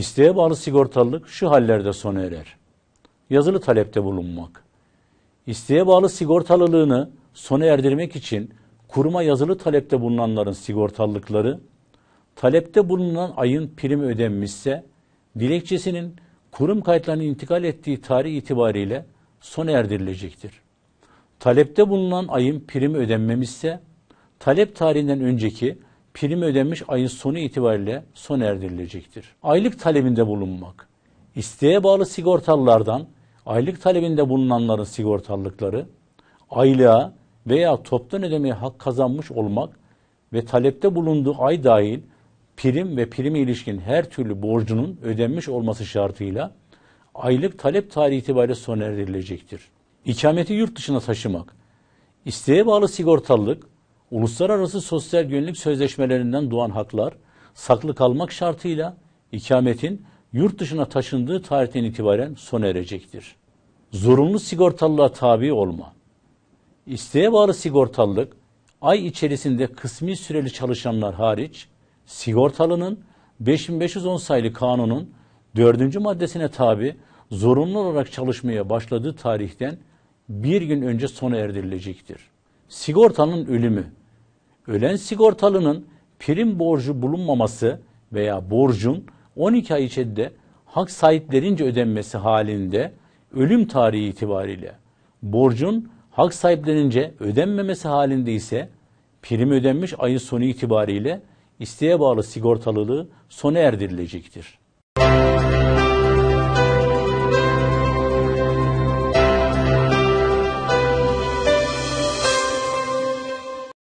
İsteğe bağlı sigortalılık şu hallerde sona erer. Yazılı talepte bulunmak. İsteğe bağlı sigortalılığını sona erdirmek için kuruma yazılı talepte bulunanların sigortalılıkları, talepte bulunan ayın primi ödenmişse, dilekçesinin kurum kayıtlarına intikal ettiği tarih itibariyle sona erdirilecektir. Talepte bulunan ayın primi ödenmemişse, talep tarihinden önceki prim ödenmiş ayın sonu itibariyle sona erdirilecektir. Aylık talebinde bulunmak. İsteğe bağlı sigortalılardan aylık talebinde bulunanların sigortalılıkları, aylığa veya toptan ödemeye hak kazanmış olmak ve talepte bulunduğu ay dahil prim ve prime ilişkin her türlü borcunun ödenmiş olması şartıyla aylık talep tarihi itibariyle sona erdirilecektir. İkameti yurt dışına taşımak. İsteğe bağlı sigortalılık, uluslararası sosyal güvenlik sözleşmelerinden doğan haklar saklı kalmak şartıyla ikametin yurt dışına taşındığı tarihten itibaren sona erecektir. Zorunlu sigortalılığa tabi olma. İsteğe bağlı sigortalılık, ay içerisinde kısmi süreli çalışanlar hariç, sigortalının 5510 sayılı kanunun dördüncü maddesine tabi zorunlu olarak çalışmaya başladığı tarihten bir gün önce sona erdirilecektir. Sigortanın ölümü, ölen sigortalının prim borcu bulunmaması veya borcun 12 ay içinde hak sahiplerince ödenmesi halinde ölüm tarihi itibariyle borcun hak sahiplerince ödenmemesi halinde ise prim ödenmiş ayın sonu itibariyle isteğe bağlı sigortalılığı sona erdirilecektir.